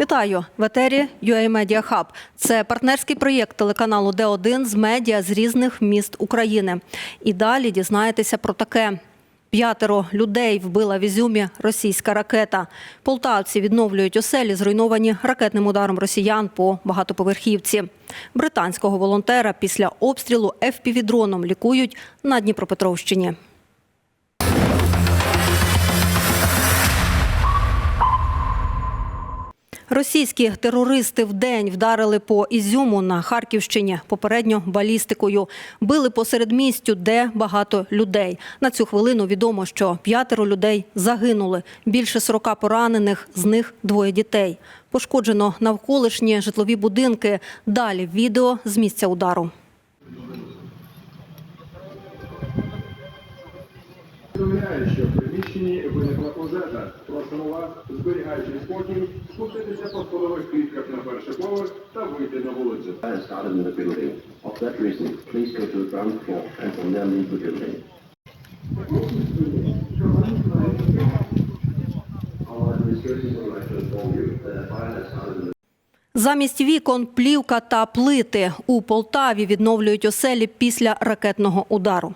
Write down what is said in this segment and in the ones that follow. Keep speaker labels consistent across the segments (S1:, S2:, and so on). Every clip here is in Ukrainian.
S1: Вітаю в етері UA Media Hub. Це партнерський проєкт телеканалу Д1 з медіа з різних міст України. І далі дізнаєтеся про таке. П'ятеро людей вбила в Ізюмі російська ракета. Полтавці відновлюють оселі, зруйновані ракетним ударом росіян по багатоповерхівці. Британського волонтера після обстрілу ФПВ-дроном лікують на Дніпропетровщині. Російські терористи вдень вдарили по Ізюму на Харківщині попередньо балістикою. Били посеред містю, де багато людей. На цю хвилину відомо, що п'ятеро людей загинули. Більше 40 поранених, з них двоє дітей. Пошкоджено навколишні житлові будинки. Далі відео з місця удару.
S2: Повідомляють, що в приміщенні виникла пожежа. Просимо вас, зберігаючи спокій, спуститися по сходових клітках на перший поверх та вийти на вулицю.
S3: Of that reason, please go to the ground floor and from there leave the building.
S1: Замість вікон плівка та плити у Полтаві відновлюють оселі після ракетного удару.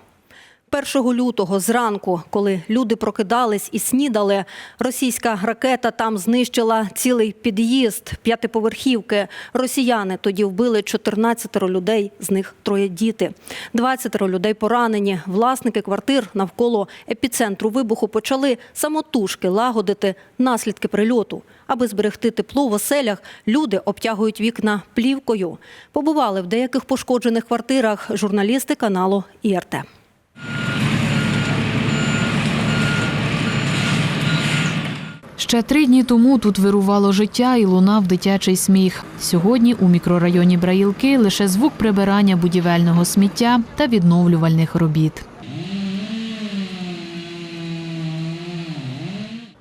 S1: 1 лютого зранку, коли люди прокидались і снідали, російська ракета там знищила цілий під'їзд п'ятиповерхівки. Росіяни тоді вбили 14 людей, з них троє діти. 20 людей поранені. Власники квартир навколо епіцентру вибуху почали самотужки лагодити наслідки прильоту. Аби зберегти тепло в оселях, люди обтягують вікна плівкою. Побували в деяких пошкоджених квартирах журналісти каналу ІРТ.
S4: Ще три дні тому тут вирувало життя і лунав дитячий сміх. Сьогодні у мікрорайоні Браїлки лише звук прибирання будівельного сміття та відновлювальних робіт.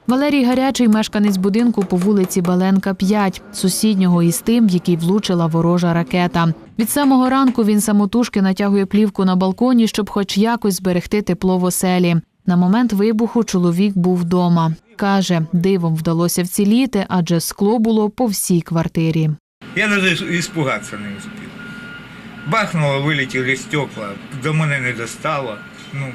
S4: Валерій Гарячий мешканець будинку по вулиці Баленка 5, сусіднього із тим, в який влучила ворожа ракета. Від самого ранку він самотужки натягує плівку на балконі, щоб хоч якось зберегти тепло в оселі. На момент вибуху чоловік був вдома. Каже, дивом вдалося вціліти, адже скло було по всій квартирі.
S5: Я даже испугаться не успел. Бахнуло, вилетіли стекла, до мене не достало. Ну,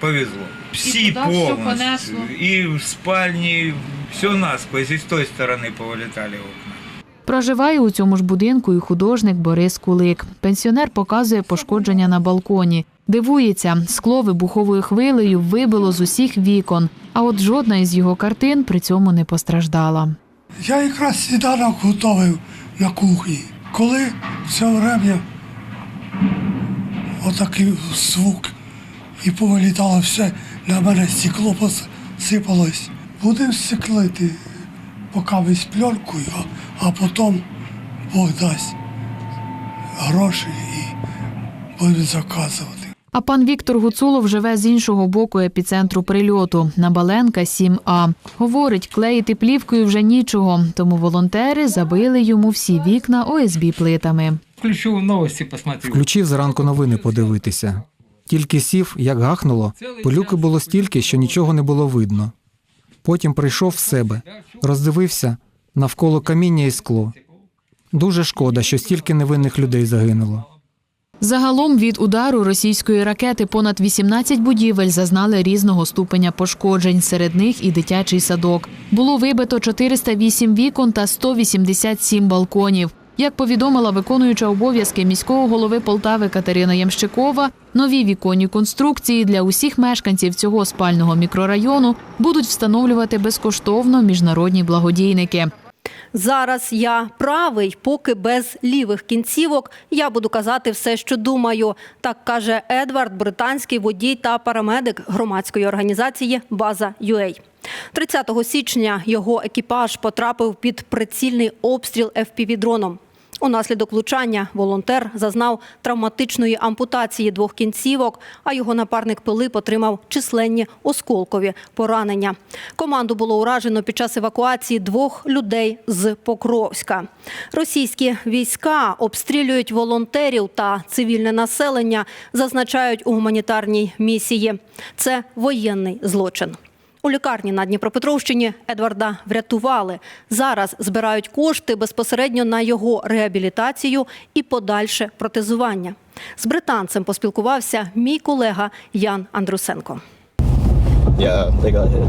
S5: повезло. Всі повністю. І в спальні, все насквозь, і з тої сторони повилітали окна.
S4: Проживає у цьому ж будинку і художник Борис Кулик. Пенсіонер показує пошкодження на балконі. Дивується, скло вибуховою хвилею вибило з усіх вікон, а от жодна із його картин при цьому не постраждала.
S6: Я якраз сніданок готовив на кухні. Коли все время отакий звук і повилітало все, на мене стекло посипалось. Будемо стеклити поки весь пленкою, а, а потім Бог дасть гроші і будемо заказувати.
S4: А пан Віктор Гуцулов живе з іншого боку епіцентру прильоту на Баленка 7А. Говорить, клеїти плівкою вже нічого, тому волонтери забили йому всі вікна ОСБ плитами.
S7: Включу новості, посмотрю.
S8: Включив зранку новини подивитися. Тільки сів, як гахнуло, пилюки було стільки, що нічого не було видно. Потім прийшов в себе, роздивився навколо каміння і скло. Дуже шкода, що стільки невинних людей загинуло.
S4: Загалом від удару російської ракети понад 18 будівель зазнали різного ступеня пошкоджень. Серед них і дитячий садок. Було вибито 408 вікон та 187 балконів. Як повідомила виконуюча обов'язки міського голови Полтави Катерина Ямщикова, нові віконні конструкції для усіх мешканців цього спального мікрорайону будуть встановлювати безкоштовно міжнародні благодійники.
S1: Зараз я правий, поки без лівих кінцівок я буду казати все, що думаю. Так каже Едвард, британський водій та парамедик громадської організації База UA. 30 січня його екіпаж потрапив під прицільний обстріл FPV-дроном. Унаслідок влучання волонтер зазнав травматичної ампутації двох кінцівок, а його напарник Пилип отримав численні осколкові поранення. Команду було уражено під час евакуації двох людей з Покровська. Російські війська обстрілюють волонтерів та цивільне населення, зазначають у гуманітарній місії. Це воєнний злочин. У лікарні на Дніпропетровщині Едварда врятували. Зараз збирають кошти безпосередньо на його реабілітацію і подальше протезування. З британцем поспілкувався мій колега Ян Андрусенко.
S9: Yeah, they got hit.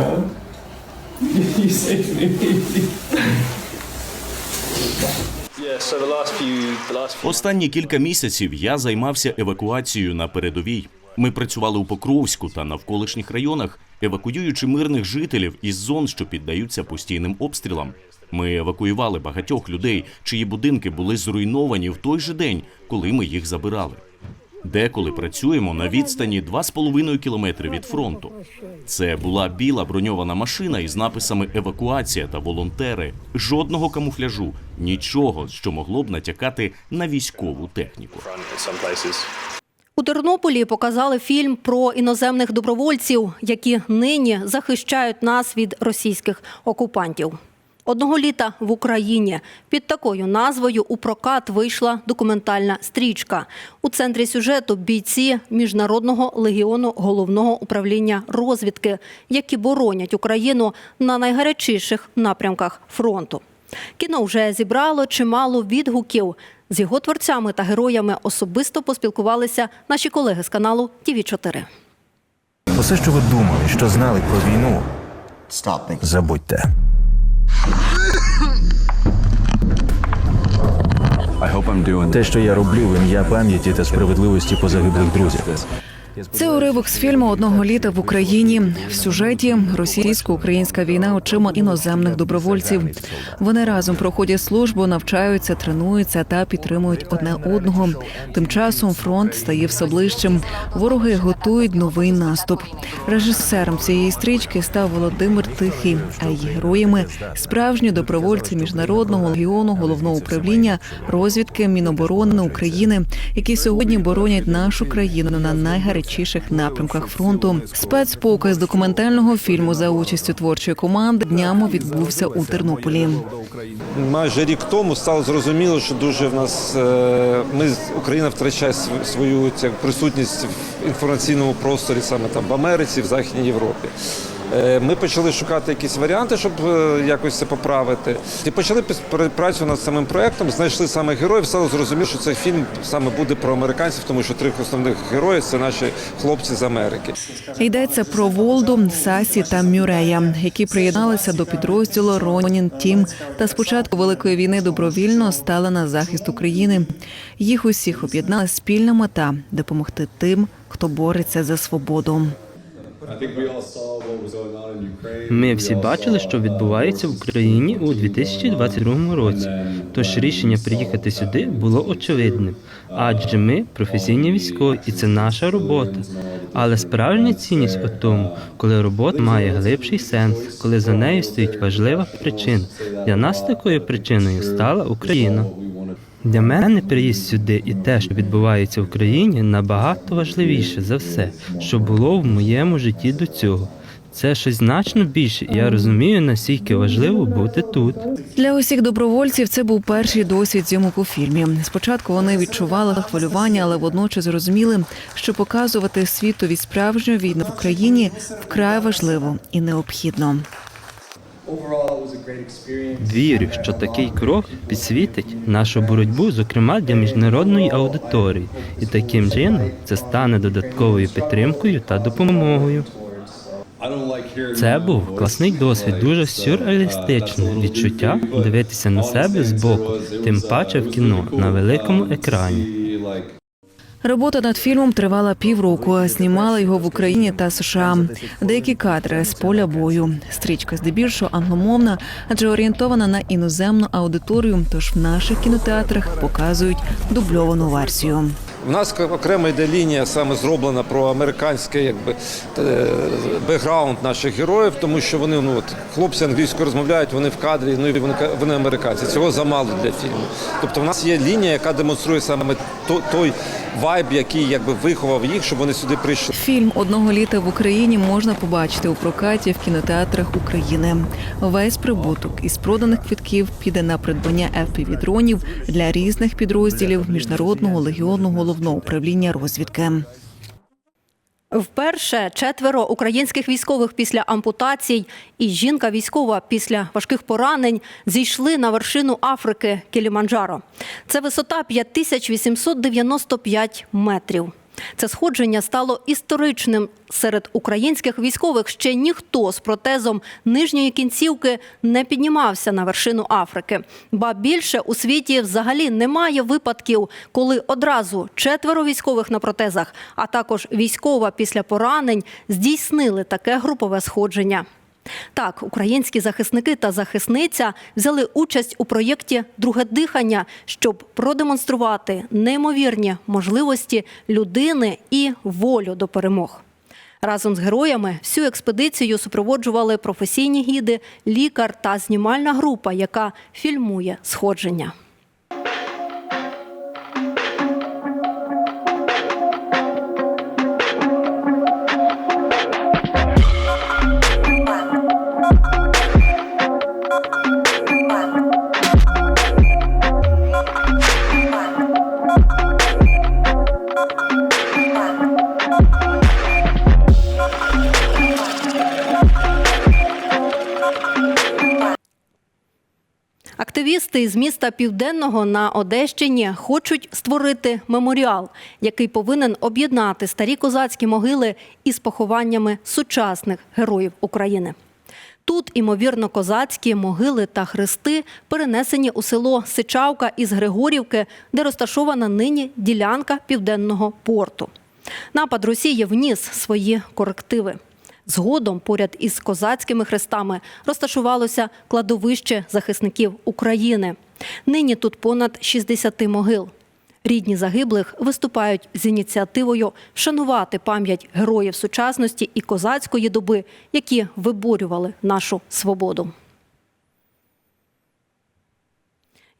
S9: man. you saved me.
S10: Останні кілька місяців я займався евакуацією на передовій. Ми працювали у Покровську та навколишніх районах, евакуюючи мирних жителів із зон, що піддаються постійним обстрілам. Ми евакуювали багатьох людей, чиї будинки були зруйновані в той же день, коли ми їх забирали. Деколи працюємо на відстані 2,5 кілометри від фронту. Це була біла броньована машина із написами Евакуація та волонтери. Жодного камуфляжу, нічого, що могло б натякати на військову техніку.
S1: У Тернополі показали фільм про іноземних добровольців, які нині захищають нас від російських окупантів. Одного літа в Україні під такою назвою у прокат вийшла документальна стрічка. У центрі сюжету бійці міжнародного легіону головного управління розвідки, які боронять Україну на найгарячіших напрямках фронту. Кіно вже зібрало чимало відгуків. З його творцями та героями особисто поспілкувалися наші колеги з каналу ТІВІ 4
S11: Усе, що ви думали, що знали про війну, забудьте. Те, що я роблю в ім'я пам'яті та справедливості позагиблих друзів.
S12: Це уривок з фільму одного літа в Україні. В сюжеті російсько-українська війна очима іноземних добровольців. Вони разом проходять службу, навчаються, тренуються та підтримують одне одного. Тим часом фронт стає все ближчим. Вороги готують новий наступ. Режисером цієї стрічки став Володимир Тихий, а її героями справжні добровольці міжнародного легіону головного управління розвідки Міноборони України, які сьогодні боронять нашу країну на найгарячіших напрямках фронту. Спецпоказ документального фільму за участю творчої команди днями відбувся у Тернополі.
S13: Майже рік тому стало зрозуміло, що дуже в нас е, ми Україна втрачає свою присутність в інформаційному просторі саме там в Америці, в Західній Європі. Е, Ми почали шукати якісь варіанти, щоб е, якось це поправити. І почали працю над самим проектом, знайшли саме героїв. Стало зрозуміло, що цей фільм саме буде про американців, тому що три основних герої це наші хлопці з Америки.
S12: Йдеться про Волду, Сасі та Мюрея, які приєдналися до підрозділу Ронін Тім та з початку великої війни добровільно стали на захист України. Їх усіх об'єднала спільна мета допомогти тим, хто бореться за свободу.
S7: Ми всі бачили, що відбувається в Україні у 2022 році. Тож рішення приїхати сюди було очевидним, адже ми професійні військові, і це наша робота. Але справжня цінність у тому, коли робота має глибший сенс, коли за нею стоїть важлива причина. Для нас такою причиною стала Україна. Для мене приїзд сюди і те, що відбувається в Україні, набагато важливіше за все, що було в моєму житті до цього. Це щось значно більше, і я розумію, наскільки важливо бути тут.
S12: Для усіх добровольців це був перший досвід зйомок у фільмі. Спочатку вони відчували хвилювання, але водночас зрозуміли, що показувати світові справжню війну в Україні вкрай важливо і необхідно.
S7: Вірю, що такий крок підсвітить нашу боротьбу, зокрема для міжнародної аудиторії, і таким чином це стане додатковою підтримкою та допомогою. Це був класний досвід, дуже сюрреалістичне відчуття дивитися на себе збоку, тим паче в кіно на великому екрані.
S12: Робота над фільмом тривала півроку. Знімали його в Україні та США. Деякі кадри з поля бою. Стрічка здебільшого англомовна, адже орієнтована на іноземну аудиторію. Тож в наших кінотеатрах показують дубльовану версію.
S13: У нас окрема йде лінія саме зроблена про американський якби, е, бекграунд наших героїв, тому що вони ну, от, хлопці англійською розмовляють, вони в кадрі, ну і вони, вони американці. Цього замало для фільму. Тобто в нас є лінія, яка демонструє саме то- той вайб, який якби виховав їх, щоб вони сюди прийшли.
S12: Фільм одного літа в Україні можна побачити у прокаті в кінотеатрах України. Весь прибуток із проданих квитків піде на придбання fpv дронів для різних підрозділів міжнародного легіонного головного управління розвідки.
S1: Вперше четверо українських військових після ампутацій і жінка військова після важких поранень зійшли на вершину Африки Кіліманджаро. Це висота 5895 метрів. Це сходження стало історичним серед українських військових. Ще ніхто з протезом нижньої кінцівки не піднімався на вершину Африки. Ба більше у світі взагалі немає випадків, коли одразу четверо військових на протезах, а також військова після поранень здійснили таке групове сходження. Так, українські захисники та захисниця взяли участь у проєкті Друге дихання, щоб продемонструвати неймовірні можливості людини і волю до перемог. Разом з героями всю експедицію супроводжували професійні гіди, лікар та знімальна група, яка фільмує сходження. З міста Південного на Одещині хочуть створити меморіал, який повинен об'єднати старі козацькі могили із похованнями сучасних героїв України. Тут, імовірно, козацькі могили та хрести перенесені у село Сичавка із Григорівки, де розташована нині ділянка південного порту. Напад Росії вніс свої корективи. Згодом поряд із козацькими хрестами розташувалося кладовище захисників України. Нині тут понад 60 могил. Рідні загиблих виступають з ініціативою вшанувати пам'ять героїв сучасності і козацької доби, які виборювали нашу свободу.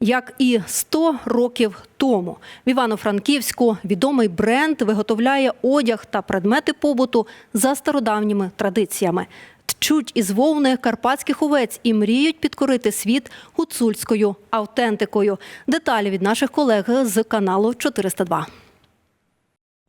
S1: Як і 100 років тому в Івано-Франківську відомий бренд виготовляє одяг та предмети побуту за стародавніми традиціями. Тчуть із вовни карпатських овець і мріють підкорити світ гуцульською автентикою. Деталі від наших колег з каналу 402.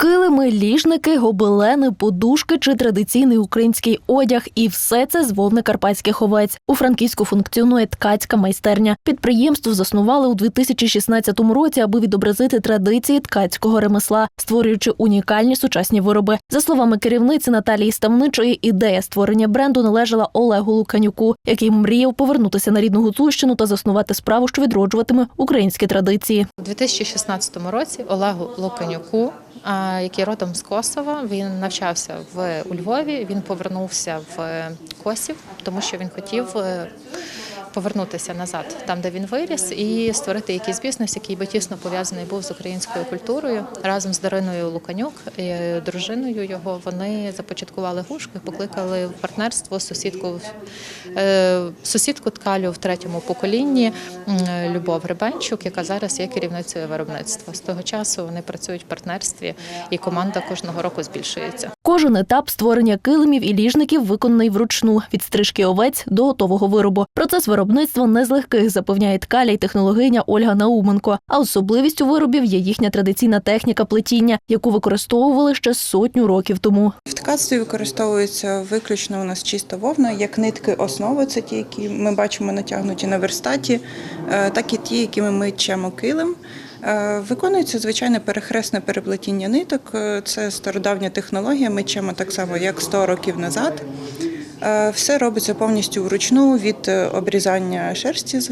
S14: Килими, ліжники, гобелени, подушки чи традиційний український одяг, і все це з вовни карпатських овець. У Франківську функціонує ткацька майстерня. Підприємство заснували у 2016 році, аби відобразити традиції ткацького ремесла, створюючи унікальні сучасні вироби. За словами керівниці Наталії Ставничої, ідея створення бренду належала Олегу Луканюку, який мріяв повернутися на рідну Гуцульщину та заснувати справу, що відроджуватиме українські традиції.
S15: У 2016 році Олегу Луканюку, який родом з Косова, він навчався в у Львові. Він повернувся в Косів, тому що він хотів е, повернутися назад, там де він виріс, і створити якийсь бізнес, який би тісно пов'язаний був з українською культурою. Разом з Дариною Луканюк, і дружиною його, вони започаткували гушку покликали в партнерство сусідку е, сусідку ткалю в третьому поколінні Любов Рибенчук, яка зараз є керівницею виробництва. З того часу вони працюють в партнерстві, і команда кожного року збільшується.
S14: Кожен етап створення килимів і ліжників виконаний вручну від стрижки овець до готового виробу. Процес виробництва не з легких, запевняє ткаля й технологиня Ольга Науменко. А особливістю виробів є їхня традиційна техніка плетіння, яку використовували ще сотню років тому.
S16: В ткацтві використовується виключно у нас чиста вовна, як нитки основи, це ті, які ми бачимо натягнуті на верстаті, е, так і ті, якими ми чемо килим. Е, Виконується звичайне перехресне переплетіння ниток. Е, Це стародавня технологія. Ми чимо так само, як 100 років назад. Е, Все робиться повністю вручну від обрізання шерсті з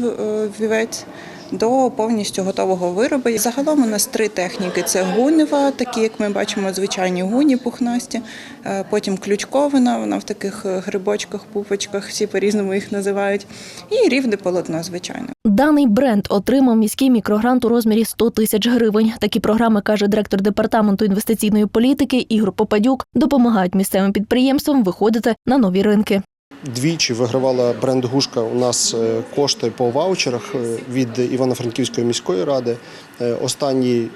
S16: вівець до повністю готового виробу. Загалом у нас три техніки: це гунева, такі як ми бачимо, звичайні гуні пухнасті. Е, Потім ключковина, вона в таких е, грибочках, пупочках, всі по-різному їх називають. І рівне полотно, звичайно.
S14: Даний бренд отримав міський мікрогрант у розмірі 100 тисяч гривень. Такі програми, каже директор департаменту інвестиційної політики Ігор Попадюк, допомагають місцевим підприємствам виходити на нові ринки.
S17: Двічі вигравала бренд Гушка у нас е, кошти по ваучерах е, від Івано-Франківської міської ради. Е, Останній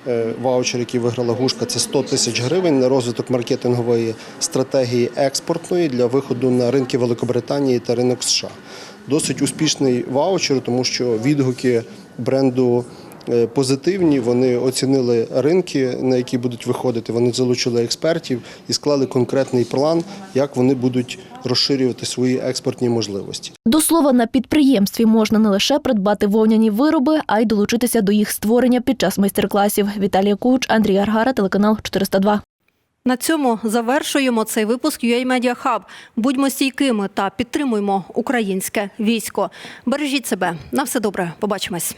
S17: ваучер, який виграла Гушка, це 100 тисяч гривень на розвиток маркетингової стратегії експортної для виходу на ринки Великобританії та ринок США. Досить успішний ваучер, тому що відгуки бренду позитивні. Вони оцінили ринки, на які будуть виходити. Вони залучили експертів і склали конкретний план, як вони будуть розширювати свої експортні можливості.
S14: До слова, на підприємстві можна не лише придбати вовняні вироби, а й долучитися до їх створення під час майстер-класів. Віталія Куч, Андрій Аргара, телеканал 402.
S1: На цьому завершуємо цей випуск UA Media Hub. Будьмо стійкими та підтримуймо українське військо. Бережіть себе. На все добре. Побачимось.